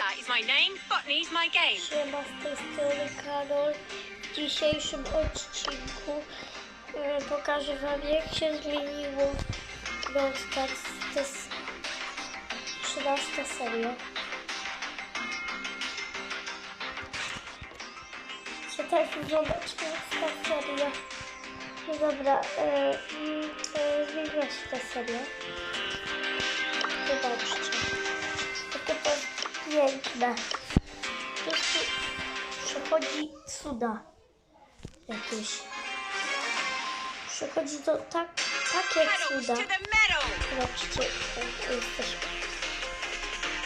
Pizza is my name, botany's my game. Siema, z tej strony Karol. W dzisiejszym odcinku e, pokażę Wam jak się zmieniło Brawl Stars. To jest 13 seria. Czy tak wygląda 13 seria? No dobra, e, mm, e, zmieniła się ta seria. Zobaczcie. Piękne. To jest, przechodzi cuda jakieś. Przechodzi to tak, takie cuda. Zobaczcie, jak jesteśmy.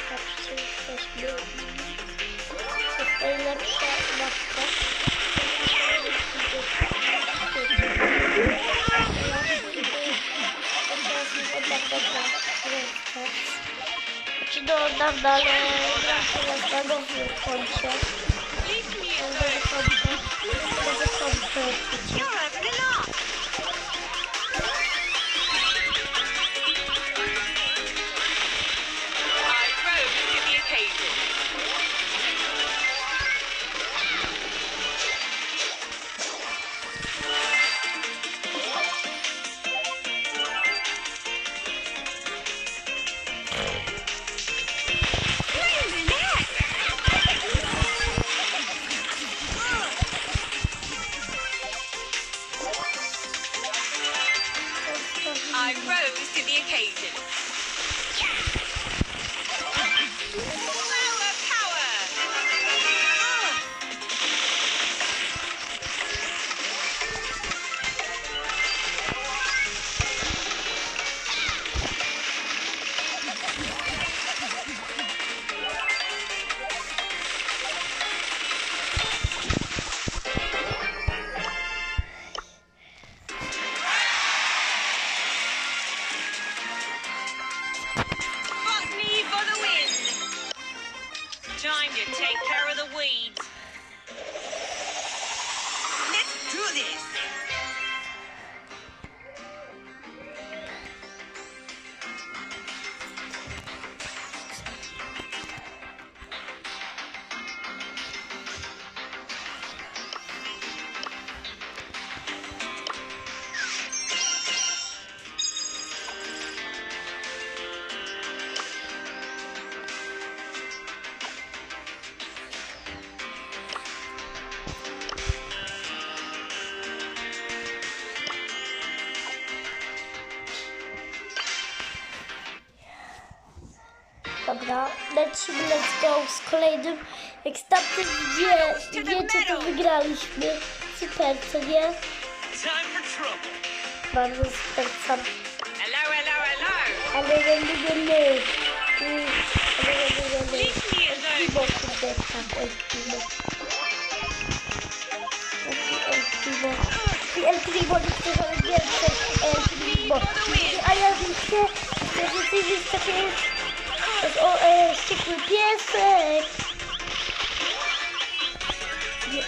Zobaczcie, jesteśmy. To jest najlepsza taraftarlarla konuşuyor. I rose to the occasion. To take care of the weeds. Let's do this! Dobra, lecimy, let's go z kolejnym. Jak stamtąd wie, wiecie, to wygraliśmy. Super, co nie? Bardzo super, sam. Hello, hello, hello. Hello, hello, hello. Hello, hello, hello. Eskimo, kurde, tam, Eskimo. Eskimo. Eskimo, nie chcę żadnych więcej. Eskimo. A ja wiem, że to jest takie... Let's all uh, stick with PS6. Yeah.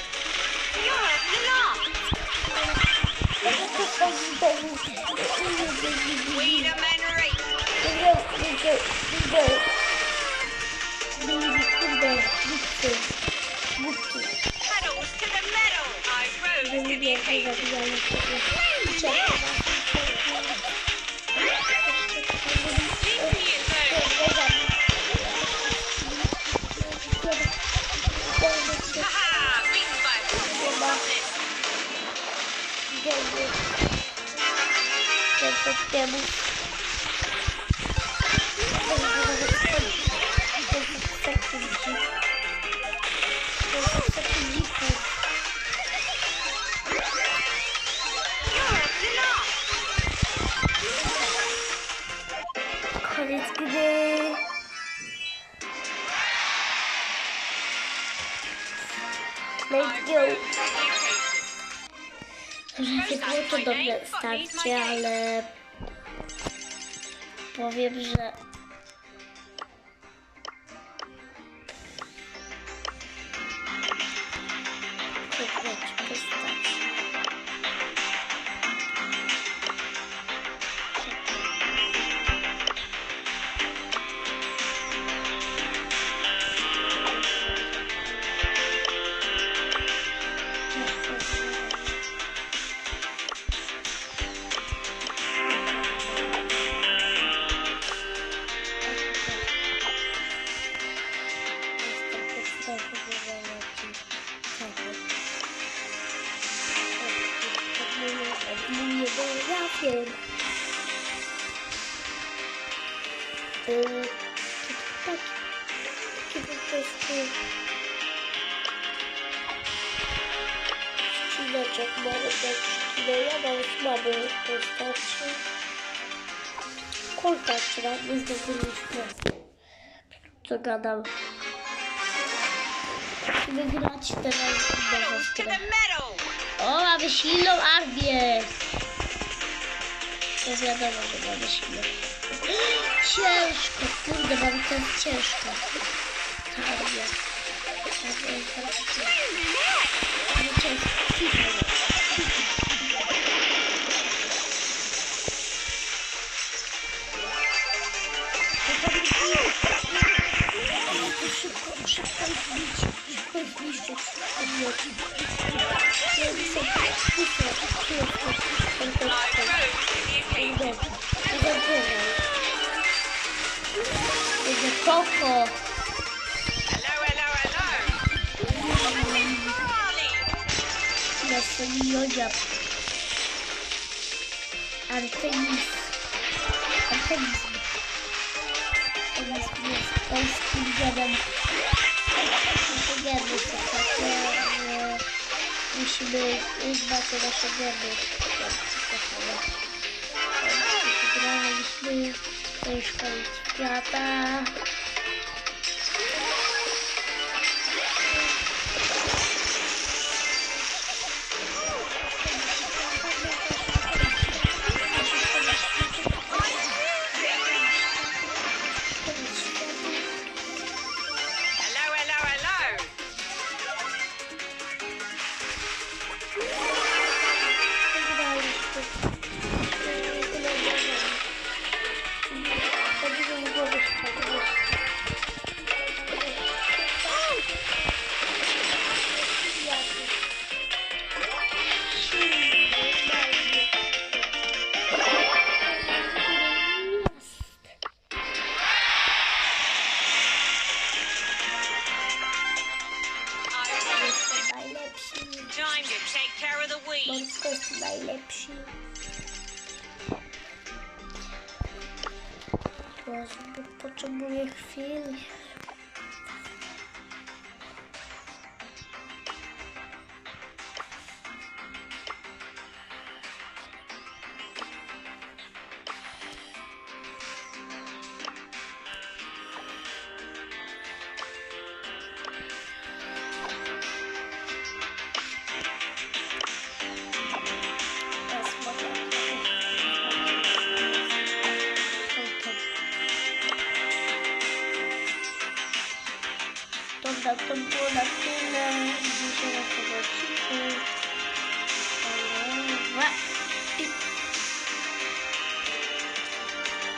Pedals to the metal. I rose to the. Nós temos the occasion. Że nie było to dobre starcie, ale powiem, że był taki, taki po prostu ścineczek maryneczki. No ja nawet mamy postaci. Kulta, która nie zdobyliśmy. Co gadam? Wygrać teraz bardzo O, mamy silną armię! To jest wiadomo, że mamy silną. Ciężko, kurde, mamy to jest ciężko. Ta armia. Ta armia jest bardzo ciężka. Nie ciężko, cicho. Szybko, szybko zbić, szybko zniszczyć podmioty. Ja widzę, widzę, Będzie koko. Hello, hello, hello. Ferrari. Na sobie jodzia. Artemis. Artemis. Artemis jest polskim dziadem. Nasze gęby są takie, że musimy dbać o nasze. Wygraliśmy tej szkoły świata. Jest najlepszy. Boże, potrzebuję chwili. To było na tyle. Dzisiaj na tym odcinku.